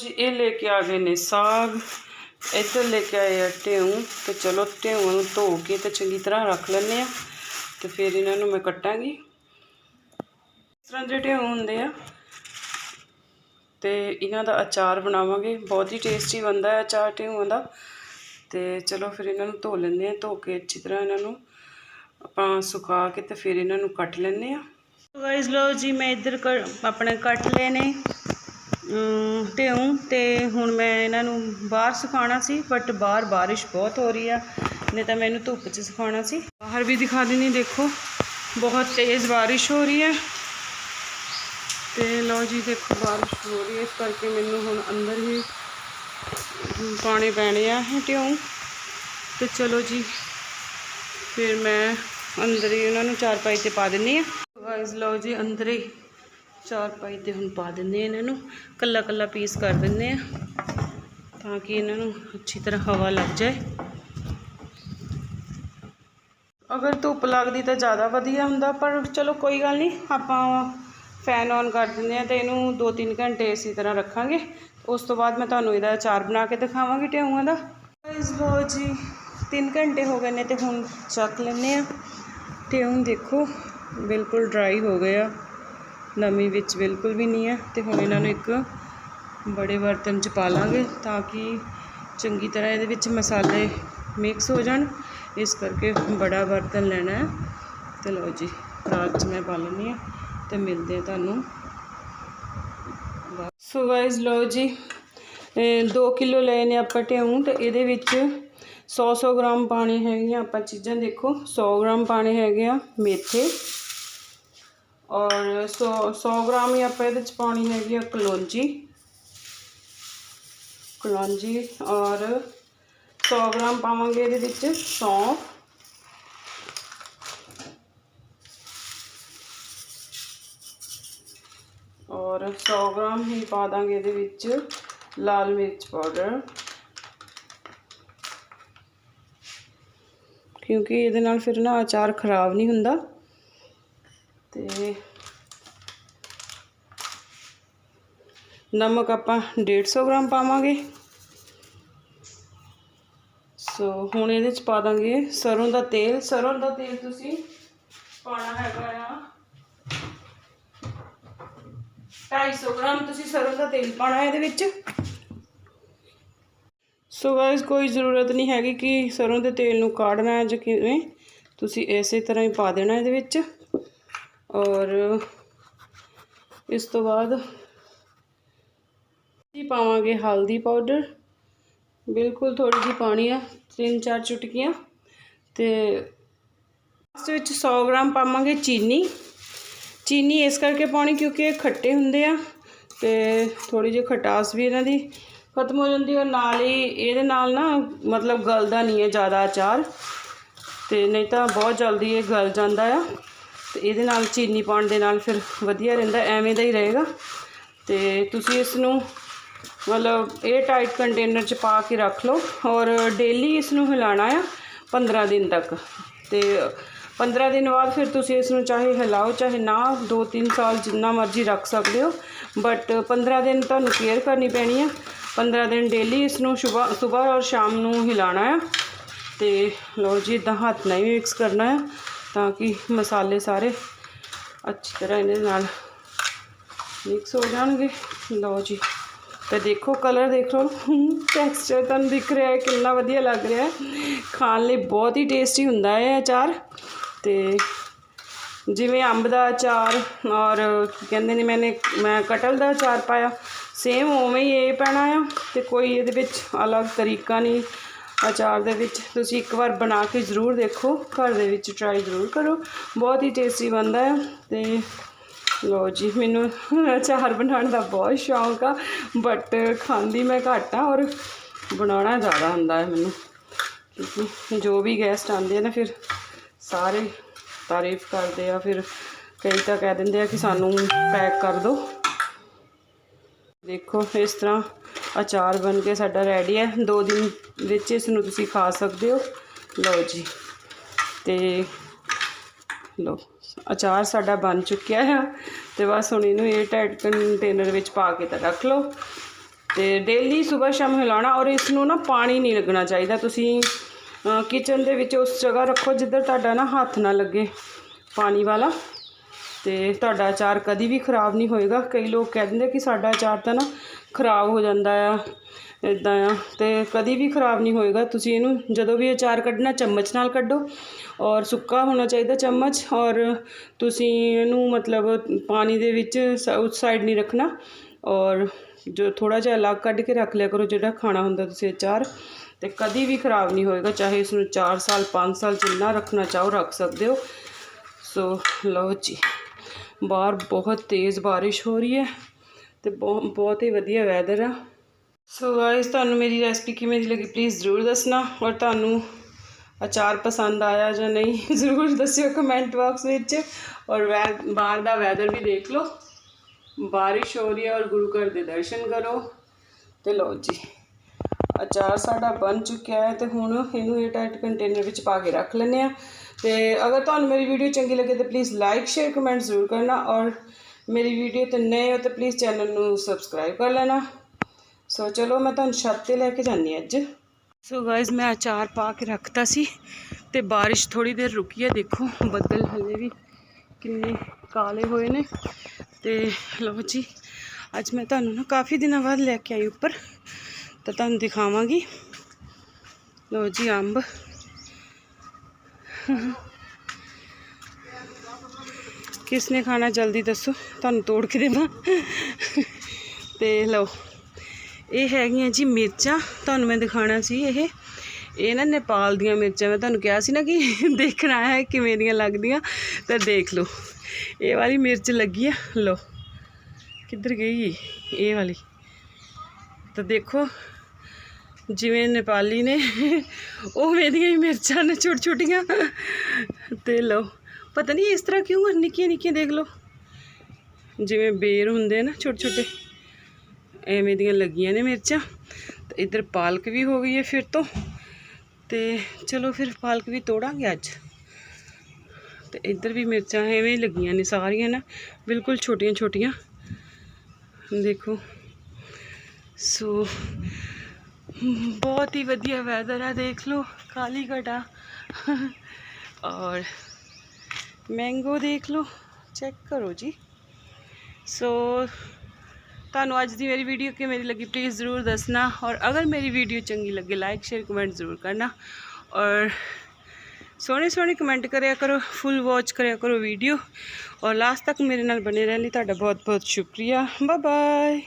ਜੀ, ਇਹ ਲੈ ਕੇ ਆ ਗਏ ਨੇ ਸਾਗ। ਇੱਧਰ ਲੈ ਕੇ ਆਏ ਆ ਢਿਉ ਤੇ ਚਲੋ ਢਿਉ ਨੂੰ ਧੋ ਕੇ ਤੇ ਚੰਗੀ ਤਰ੍ਹਾਂ ਰੱਖ ਲੈਂਦੇ ਆ ਤੇ ਫਿਰ ਇਹਨਾਂ ਨੂੰ ਮੈਂ ਕੱਟਾਂਗੀ। ਇਸ ਤਰ੍ਹਾਂ ਦੇ ਢਿਉ ਹੁੰਦੇ ਆ ਤੇ ਇਹਨਾਂ ਦਾ ਅਚਾਰ ਬਣਾਵਾਂਗੇ। ਬਹੁਤ ਹੀ ਟੇਸਟੀ ਬਣਦਾ ਹੈ ਅਚਾਰ ਢਿਊਆਂ ਦਾ। ਤੇ ਚਲੋ ਫਿਰ ਇਹਨਾਂ ਨੂੰ ਧੋ ਲੈਂਦੇ ਆ, ਧੋ ਕੇ ਅੱਛੀ ਤਰ੍ਹਾਂ ਇਹਨਾਂ ਨੂੰ ਆਪਾਂ ਸੁਕਾ ਕੇ ਤੇ ਫਿਰ ਇਹਨਾਂ ਨੂੰ ਕੱਟ ਲੈਂਦੇ ਆ। ਗਾਇਸ ਲੋ ਜੀ, ਮੈਂ ਇੱਧਰ ਕ- ਆਪਣੇ ਕੱਟ ਲਏ ਨੇ। ਅਮ, ਢਿਊ ਤੇ ਹੁਣ ਮੈਂ ਇਹਨਾਂ ਨੂੰ ਬਾਹਰ ਸੁਕਾਉਣਾ ਸੀ ਬਟ ਬਾਹਰ ਬਾਰਿਸ਼ ਬਹੁਤ ਹੋ ਰਹੀ ਆ। ਨਹੀਂ ਤਾਂ ਮੈਨੂੰ ਧੁੱਪ 'ਚ ਸੁਕਾਉਣਾ ਸੀ। ਬਾਹਰ ਵੀ ਦਿਖਾ ਦਿੰਦੀ ਦੇਖੋ। ਬਹੁਤ ਤੇਜ਼ ਬਾਰਿਸ਼ ਹੋ ਰਹੀ ਹੈ ਤੇ ਲਓ ਜੀ ਦੇਖੋ ਬਾਰਿਸ਼ ਹੋ ਰਹੀ ਹੈ ਇਸ ਕਰਕੇ ਮੈਨੂੰ ਹੁਣ ਅੰਦਰ ਹੀ ਪਾਣੀ ਪੈਣੇ ਆ ਢਿਊ ਤੇ ਚਲੋ ਜੀ ਫਿਰ ਮੈਂ ਅੰਦਰ ਹੀ ਉਹਨਾਂ ਨੂੰ ਚਾਰਪਾਈ ਤੇ ਪਾ ਦਿੰਨੀ ਆ ਗਾਇਸ ਲਓ ਜੀ ਅੰਦਰ ਹੀ ਚਾਰ ਪਾਈ ਤੇ ਹੁਣ ਪਾ ਦਿੰਦੇ ਆ ਇਹਨਾਂ ਨੂੰ, ਕੱਲਾ ਕੱਲਾ ਪੀਸ ਕਰ ਦਿੰਦੇ ਆ ਤਾਂ ਕਿ ਇਹਨਾਂ ਨੂੰ ਅੱਛੀ ਤਰ੍ਹਾਂ ਹਵਾ ਲੱਗ ਜਾਏ। ਅਗਰ ਧੁੱਪ ਲੱਗਦੀ ਤਾਂ ਜ਼ਿਆਦਾ ਵਧੀਆ ਹੁੰਦਾ, ਪਰ ਚਲੋ ਕੋਈ ਗੱਲ ਨਹੀਂ, ਆਪਾਂ ਫੈਨ ਔਨ ਕਰ ਦਿੰਦੇ ਆ ਤੇ ਇਹਨੂੰ 2-3 ਘੰਟੇ ਇਸੇ ਤਰ੍ਹਾਂ ਰੱਖਾਂਗੇ। ਉਸ ਤੋਂ ਬਾਅਦ ਮੈਂ ਤੁਹਾਨੂੰ ਇਹਦਾ ਅਚਾਰ ਬਣਾ ਕੇ ਦਿਖਾਵਾਂਗੀ ਢਿਊਆਂ ਦਾ। ਗਾਇਸ ਲਓ ਜੀ 3 ਘੰਟੇ ਹੋ ਗਏ ਨੇ ਤੇ ਹੁਣ ਚੱਕ ਲੈਂਦੇ ਆ ਢਿਊ ਦੇਖੋ, ਬਿਲਕੁਲ ਡਰਾਈ ਹੋ ਗਏ ਆ। ਨਮੀ ਵਿੱਚ ਬਿਲਕੁਲ ਵੀ ਨਹੀਂ ਹੈ ਤੇ ਹੁਣ ਇਹਨਾਂ ਨੂੰ ਇੱਕ ਬੜੇ ਬਰਤਨ 'ਚ ਪਾ ਲਾਂਗੇ ਤਾਂ ਕਿ ਚੰਗੀ ਤਰ੍ਹਾਂ ਇਹਦੇ ਵਿੱਚ ਮਸਾਲੇ ਮਿਕਸ ਹੋ ਜਾਣ। ਇਸ ਕਰਕੇ ਬੜਾ ਬਰਤਨ ਲੈਣਾ ਹੈ। ਤੇ ਲਓ ਜੀ ਰਾਤ 'ਚ ਮੈਂ ਪਾ ਲੈਂਦੀ ਹਾਂ ਤੇ ਮਿਲਦੇ ਆ ਤੁਹਾਨੂੰ। ਸੋ ਗਾਇਸ ਲਓ ਜੀ 2 ਕਿਲੋ ਲਏ ਨੇ ਆਪਾਂ ਢਿਊ ਤੇ ਇਹਦੇ ਵਿੱਚ 100-100 ਗ੍ਰਾਮ ਪਾਣੀ ਹੈਗੀਆਂ ਆਪਾਂ ਚੀਜ਼ਾਂ ਦੇਖੋ 100 ਗ੍ਰਾਮ ਪਾਣੀ ਹੈਗੇ ਆ ਮੇਥੇ। ਔਰ 100 100 ਗ੍ਰਾਮ ਹੀ ਆਪਾਂ ਇਹਦੇ ਚ ਪਾਉਣੀ ਹੈਗੀ ਆ ਕਲੌਂਜੀ। ਕਲੌਂਜੀ ਔਰ 100 ਗ੍ਰਾਮ ਪਾਵਾਂਗੇ ਇਹਦੇ ਵਿੱਚ ਸੌਂਫ। ਔਰ 100 ਗ੍ਰਾਮ ਹੀ ਪਾ ਦਾਂਗੇ ਇਹਦੇ ਵਿੱਚ ਲਾਲ ਮਿਰਚ ਪਾਊਡਰ। ਕਿਉਂਕਿ ਇਹਦੇ ਨਾਲ ਫਿਰ ਨਾ ਅਚਾਰ ਖਰਾਬ ਨਹੀਂ ਹੁੰਦਾ। ਤੇ ਨਮਕ ਆਪਾਂ 150 ਗ੍ਰਾਮ ਪਾਵਾਂਗੇ। ਸੋ ਹੁਣ ਇਹਦੇ ਚ ਪਾ ਦਾਂਗੇ ਸਰੋਂ ਦਾ ਤੇਲ। ਸਰੋਂ ਦਾ ਤੇਲ ਤੁਸੀਂ ਪਾਣਾ ਹੈਗਾ ਆ 250 ਗ੍ਰਾਮ। ਤੁਸੀਂ ਸਰੋਂ ਦਾ ਤੇਲ ਪਾਣਾ ਇਹਦੇ ਵਿੱਚ। ਸੋ ਗਾਇਸ ਕੋਈ ਜ਼ਰੂਰਤ ਨਹੀਂ ਹੈਗੀ ਕਿ ਸਰੋਂ ਦੇ ਤੇਲ ਨੂੰ ਕਾੜਨਾ ਹੈ ਜਾਂ ਕਿਵੇਂ। ਤੁਸੀਂ ਇਸੇ ਤਰ੍ਹਾਂ ਹੀ ਪਾ ਦੇਣਾ ਇਹਦੇ ਵਿੱਚ। ਔਰ ਇਸ ਤੋਂ ਬਾਅਦ ਜੀ ਪਾਵਾਂਗੇ ਹਲਦੀ ਪਾਊਡਰ। ਬਿਲਕੁਲ ਥੋੜੀ ਜਿਹੀ ਪਾਣੀ ਆ, ਤਿੰਨ ਚਾਰ ਚੁਟਕੀਆਂ। ਤੇ ਇਸ ਵਿੱਚ 100 ਗ੍ਰਾਮ ਪਾਵਾਂਗੇ ਚੀਨੀ। ਚੀਨੀ ਇਸ ਕਰਕੇ ਪਾਉਣੀ ਕਿਉਂਕਿ ਇਹ ਖੱਟੇ ਹੁੰਦੇ ਆ ਤੇ ਥੋੜੀ ਜਿਹੀ ਖਟਾਸ ਵੀ ਇਹਨਾਂ ਦੀ ਖਤਮ ਹੋ ਜਾਂਦੀ ਔਰ ਨਾਲ ਹੀ ਇਹਦੇ ਨਾਲ ਨਾ ਮਤਲਬ ਗਲਦਾ ਨਹੀਂ ਹੈ ਜ਼ਿਆਦਾ ਅਚਾਰ। ਤੇ ਨਹੀਂ ਤਾਂ ਬਹੁਤ ਜਲਦੀ ਇਹ ਗਲ ਜਾਂਦਾ ਆ। ਤੇ ਇਹਦੇ ਨਾਲ ਚੀਨੀ ਪਾਉਣ ਦੇ ਨਾਲ ਫਿਰ ਵਧੀਆ ਰਹਿੰਦਾ, ਐਵੇਂ ਦਾ ਹੀ ਰਹੇਗਾ। ਤੇ ਤੁਸੀਂ ਇਸ ਨੂੰ ਮਤਲਬ ਇਹ ਟਾਈਟ ਕੰਟੇਨਰ 'ਚ ਪਾ ਕੇ ਰੱਖ ਲਓ ਔਰ ਡੇਲੀ ਇਸ ਨੂੰ ਹਿਲਾਣਾ ਆ 15 ਦਿਨ ਤੱਕ। ਤੇ 15 ਦਿਨ ਬਾਅਦ ਫਿਰ ਤੁਸੀਂ ਇਸ ਨੂੰ ਚਾਹੇ ਹਿਲਾਓ, ਚਾਹੇ ਨਾ 2-3 ਸਾਲ ਜਿੰਨਾ ਮਰਜ਼ੀ ਰੱਖ ਸਕਦੇ ਹੋ। ਬਟ 15 ਦਿਨ ਤੁਹਾਨੂੰ ਕੇਅਰ ਕਰਨੀ ਪੈਣੀ ਆ। 15 ਦਿਨ ਡੇਲੀ ਇਸ ਨੂੰ ਸਵੇਰ ਸਵੇਰ ਔਰ ਸ਼ਾਮ ਨੂੰ ਹਿਲਾਣਾ ਆ। ਤੇ ਲਓ ਜੀ ਇਦਾਂ ਹੱਥ ਨਾਲ ਹੀ ਮਿਕਸ ਕਰਨਾ ਆ। ਤਾਂ ਕਿ ਮਸਾਲੇ ਸਾਰੇ ਅੱਛੀ ਤਰ੍ਹਾਂ ਇਹਦੇ ਨਾਲ ਮਿਕਸ ਹੋ ਜਾਣਗੇ। ਲਓ ਜੀ, ਤੇ ਦੇਖੋ ਕਲਰ ਦੇਖ। ਲਓ ਟੈਕਸਚਰ ਤੁਹਾਨੂੰ ਦਿਖ ਰਿਹਾ ਹੈ, ਕਿੰਨਾ ਵਧੀਆ ਲੱਗ ਰਿਹਾ ਹੈ। ਖਾਣ ਲਈ ਬਹੁਤ ਹੀ ਟੇਸਟੀ ਹੁੰਦਾ ਹੈ ਅਚਾਰ। ਤੇ ਜਿਵੇਂ ਅੰਬ ਦਾ ਅਚਾਰ ਔਰ ਕੀ ਕਹਿੰਦੇ ਨੇ, ਮੈਨੇ ਮੈਂ ਕਟਲ ਦਾ ਅਚਾਰ ਪਾਇਆ। ਸੇਮ ਉਵੇਂ ਹੀ ਇਹ ਪੈਣਾ ਆ, ਤੇ ਕੋਈ ਇਹਦੇ ਵਿੱਚ ਅਲੱਗ ਤਰੀਕਾ ਨਹੀਂ। ਅਚਾਰ ਦੇ ਵਿੱਚ ਤੁਸੀਂ ਇੱਕ ਵਾਰ ਬਣਾ ਕੇ ਜ਼ਰੂਰ ਦੇਖੋ, ਘਰ ਦੇ ਵਿੱਚ ਟਰਾਈ ਜ਼ਰੂਰ ਕਰੋ। ਬਹੁਤ ਹੀ ਟੇਸਟੀ ਬਣਦਾ ਹੈ ਤੇ ਲੋ ਜੀ, ਮੈਨੂੰ ਅਚਾਰ ਬਣਾਉਣ ਦਾ ਬਹੁਤ ਸ਼ੌਂਕ ਆ ਬਟ ਖਾਂਦੀ ਮੈਂ ਘੱਟ ਆ ਔਰ ਬਣਾਉਣਾ ਜ਼ਿਆਦਾ ਹੁੰਦਾ ਹੈ ਮੈਨੂੰ। ਕਿਉਂਕਿ ਜੋ ਵੀ ਗੈਸਟ ਆਉਂਦੇ ਆ ਨਾ ਫਿਰ ਸਾਰੇ ਤਾਰੀਫ ਕਰਦੇ ਆ, ਫਿਰ ਕਈ ਤਾਂ ਕਹਿ ਦਿੰਦੇ ਆ ਕਿ ਸਾਨੂੰ ਪੈਕ ਕਰ ਦਿਓ। ਦੇਖੋ ਇਸ ਤਰ੍ਹਾਂ ਅਚਾਰ ਬਣ ਕੇ ਸਾਡਾ ਰੈਡੀ ਹੈ। ਦੋ ਦਿਨ ਵਿੱਚ ਇਸ ਨੂੰ ਤੁਸੀਂ ਖਾ ਸਕਦੇ ਹੋ। ਲਓ ਜੀ। ਤੇ ਲਓ, ਅਚਾਰ ਸਾਡਾ ਬਣ ਚੁੱਕਿਆ ਹੈ। ਤੇ ਬਸ ਹੁਣ ਇਹਨੂੰ ਇਹ ਟਾਈਟ ਕੰਟੇਨਰ ਵਿੱਚ ਪਾ ਕੇ ਤਾਂ ਰੱਖ ਲਓ। ਤੇ ਡੇਲੀ ਸਵੇਰ ਸ਼ਾਮ ਹਿਲਾਉਣਾ ਔਰ ਇਸ ਨੂੰ ਨਾ ਪਾਣੀ ਨਹੀਂ ਲੱਗਣਾ ਚਾਹੀਦਾ। ਤੁਸੀਂ ਕਿਚਨ ਦੇ ਵਿੱਚ ਉਸ ਜਗ੍ਹਾ ਰੱਖੋ ਜਿੱਧਰ ਤੁਹਾਡਾ ਨਾ ਹੱਥ ਨਾ ਲੱਗੇ। ਪਾਣੀ ਵਾਲਾ। ਅਤੇ ਤੁਹਾਡਾ ਅਚਾਰ ਕਦੀ ਵੀ ਖਰਾਬ ਨਹੀਂ ਹੋਏਗਾ। ਕਈ ਲੋਕ ਕਹਿ ਦਿੰਦੇ ਕਿ ਸਾਡਾ ਅਚਾਰ ਤਾਂ ਨਾ ਖਰਾਬ ਹੋ ਜਾਂਦਾ ਆ ਇੱਦਾਂ ਆ ਅਤੇ ਕਦੀ ਵੀ ਖਰਾਬ ਨਹੀਂ ਹੋਏਗਾ। ਤੁਸੀਂ ਇਹਨੂੰ ਜਦੋਂ ਵੀ ਅਚਾਰ ਕੱਢਣਾ, ਚਮਚ ਨਾਲ ਕੱਢੋ ਔਰ ਸੁੱਕਾ ਹੋਣਾ ਚਾਹੀਦਾ ਚਮਚ ਔਰ ਤੁਸੀਂ ਇਹਨੂੰ ਮਤਲਬ ਪਾਣੀ ਦੇ ਵਿੱਚ ਸ- ਉਸ ਸਾਈਡ ਨਹੀਂ ਰੱਖਣਾ ਔਰ ਜੋ ਥੋੜ੍ਹਾ ਜਿਹਾ ਅਲੱਗ ਕੱਢ ਕੇ ਰੱਖ ਲਿਆ ਕਰੋ ਜਿਹੜਾ ਖਾਣਾ ਹੁੰਦਾ ਤੁਸੀਂ ਅਚਾਰ ਅਤੇ ਕਦੀ ਵੀ ਖਰਾਬ ਨਹੀਂ ਹੋਏਗਾ, ਚਾਹੇ ਇਸ ਨੂੰ 4 ਸਾਲ 5 ਸਾਲ ਜਿੰਨਾ ਰੱਖਣਾ ਚਾਹੋ ਰੱਖ ਸਕਦੇ ਹੋ। ਸੋ ਲਓ ਜੀ। ਬਾਹਰ ਬਹੁਤ ਤੇਜ਼ ਬਾਰਿਸ਼ ਹੋ ਰਹੀ ਹੈ ਤੇ ਬਹੁਤ ਬਹੁਤ ਹੀ ਵਧੀਆ ਵੈਦਰ ਆ। ਸੋ ਗਾਇਸ ਤੁਹਾਨੂੰ ਮੇਰੀ ਰੈਸਪੀ ਕਿਵੇਂ ਦੀ ਲੱਗੀ ਪਲੀਜ਼ ਜ਼ਰੂਰ ਦੱਸਣਾ ਔਰ ਤੁਹਾਨੂੰ ਅਚਾਰ ਪਸੰਦ ਆਇਆ ਜਾਂ ਨਹੀਂ ਜ਼ਰੂਰ ਦੱਸਿਓ ਕਮੈਂਟ ਬਾਕਸ ਵਿੱਚ ਔਰ ਵੈ- ਬਾਹਰ ਦਾ ਵੈਦਰ ਵੀ ਦੇਖ ਲਓ। ਬਾਰਿਸ਼ ਹੋ ਰਹੀ ਹੈ ਔਰ ਗੁਰੂ ਘਰ ਦੇ ਦਰਸ਼ਨ ਕਰੋ ਤੇ ਲਓ ਜੀ, ਅਚਾਰ ਸਾਡਾ ਬਣ ਚੁੱਕਿਆ ਹੈ ਤੇ ਹੁਣ ਇਹਨੂੰ ਇਹ ਟਾਈਟ ਕੰਟੇਨਰ ਵਿੱਚ ਪਾ ਕੇ ਰੱਖ ਲੈਂਦੇ ਆ ਤੇ ਅਗਰ ਤੁਹਾਨੂੰ ਮੇਰੀ ਵੀਡੀਓ ਚੰਗੀ ਲੱਗੇ ਤਾਂ ਪਲੀਜ਼ ਲਾਈਕ ਸ਼ੇਅਰ ਕਮੈਂਟ ਜ਼ਰੂਰ ਕਰਨਾ ਔਰ ਮੇਰੀ ਵੀਡੀਓ ਤੇ ਨਏ ਹੋ ਤਾਂ ਪਲੀਜ਼ ਚੈਨਲ ਨੂੰ ਸਬਸਕ੍ਰਾਈਬ ਕਰ ਲੈਣਾ। ਸੋ ਚਲੋ ਮੈਂ ਤੁਹਾਨੂੰ ਛੱਤ ਤੇ ਲੈ ਕੇ ਜਾਂਦੀ ਅੱਜ। ਸੋ ਗਾਇਜ਼ ਮੈਂ ਅਚਾਰ ਪਾ ਕੇ ਰੱਖਤਾ ਸੀ ਤੇ ਬਾਰਿਸ਼ ਥੋੜੀ ਦੇਰ ਰੁਕੀ ਹੈ, ਦੇਖੋ ਬੱਦਲ ਹਲੇ ਵੀ ਕਿੰਨੇ ਕਾਲੇ ਹੋਏ ਨੇ। ਤੇ ਲਓ ਜੀ ਅੱਜ ਮੈਂ ਤੁਹਾਨੂੰ ਨਾ ਕਾਫੀ ਦਿਨਾਂ ਬਾਅਦ ਲੈ ਕੇ ਆਈ ਉੱਪਰ, ਤਾਂ ਤੁਹਾਨੂੰ ਦਿਖਾਵਾਂਗੀ। ਲਓ ਜੀ, ਅੰਬ। ਕਿਸ ਨੇ ਖਾਣਾ ਜਲਦੀ ਦੱਸੋ? ਤੁਹਾਨੂੰ ਤੋੜ ਕੇ ਦੇਵਾਂ। ਤੇ ਲਓ, ਇਹ ਹੈਗੀਆਂ ਜੀ ਮਿਰਚਾਂ। ਤੁਹਾਨੂੰ ਮੈਂ ਦਿਖਾਣਾ ਸੀ ਇਹ। ਇਹ ਨਾ ਨੇਪਾਲ ਦੀਆਂ ਮਿਰਚਾਂ। ਮੈਂ ਤੁਹਾਨੂੰ ਕਿਹਾ ਸੀ ਨਾ ਕਿ ਦੇਖਣਾ ਹੈ ਕਿਵੇਂ ਦੀਆਂ ਲੱਗਦੀਆਂ। ਤਾਂ ਦੇਖ ਲਓ। ਇਹ ਵਾਲੀ ਮਿਰਚ ਲੱਗੀ ਆ। ਲਓ, ਕਿੱਧਰ ਗਈ ਇਹ ਵਾਲੀ। ਤਾਂ ਦੇਖੋ ਜਿਵੇਂ ਨੇਪਾਲੀ ਨੇ ਉਵੇਂ ਦੀਆਂ ਹੀ ਮਿਰਚਾਂ ਨੇ ਛੋਟ ਛੋਟੀਆਂ। ਤੇ ਲਓ, ਪਤਾ ਨਹੀਂ ਇਸ ਤਰ੍ਹਾਂ ਕਿਉਂ ਨਿੱਕੀਆਂ ਨਿੱਕੀਆਂ ਦੇਖ ਲਓ। ਜਿਵੇਂ ਬੇਰ ਹੁੰਦੇ ਨਾ ਛੋਟੇ ਛੋਟੇ, ਐਵੇਂ ਦੀਆਂ ਲੱਗੀਆਂ ਨੇ ਮਿਰਚਾਂ। ਤੇ ਇੱਧਰ ਪਾਲਕ ਵੀ ਹੋ ਗਈ ਹੈ ਫਿਰ ਤੋਂ। ਤੇ ਚਲੋ ਫਿਰ ਪਾਲਕ ਵੀ ਤੋੜਾਂਗੇ ਅੱਜ। ਤੇ ਇੱਧਰ ਵੀ ਮਿਰਚਾਂ ਐਵੇਂ ਹੀ ਲੱਗੀਆਂ ਨੇ ਸਾਰੀਆਂ ਨਾ, ਬਿਲਕੁਲ ਛੋਟੀਆਂ ਛੋਟੀਆਂ। ਦੇਖੋ। ਸੋ ਬਹੁਤ ਹੀ ਵਧੀਆ ਵੈਦਰ ਆ, ਦੇਖ ਲਓ, ਕਾਲੀ ਘਟਾ। ਔਰ ਮੈਂਗੋ ਦੇਖ ਲਓ ਚੈੱਕ ਕਰੋ ਜੀ। ਸੋ ਤੁਹਾਨੂੰ ਅੱਜ ਦੀ ਮੇਰੀ ਵੀਡੀਓ ਕਿਵੇਂ ਦੀ ਲੱਗੀ ਪਲੀਜ਼ ਜ਼ਰੂਰ ਦੱਸਣਾ। ਔਰ ਅਗਰ ਮੇਰੀ ਵੀਡੀਓ ਚੰਗੀ ਲੱਗੇ ਲਾਈਕ ਸ਼ੇਅਰ ਕਮੈਂਟ ਜ਼ਰੂਰ ਕਰਨਾ। ਔਰ ਸੋਹਣੇ ਸੋਹਣੇ ਕਮੈਂਟ ਕਰਿਆ ਕਰੋ ਫੁੱਲ ਵਾਚ ਕਰਿਆ ਕਰੋ ਵੀਡੀਓ ਔਰ ਲਾਸਟ ਤੱਕ ਮੇਰੇ ਨਾਲ ਬਣੇ ਰਹਿਣ ਲਈ ਤੁਹਾਡਾ ਬਹੁਤ ਬਹੁਤ ਸ਼ੁਕਰੀਆ। Bye bye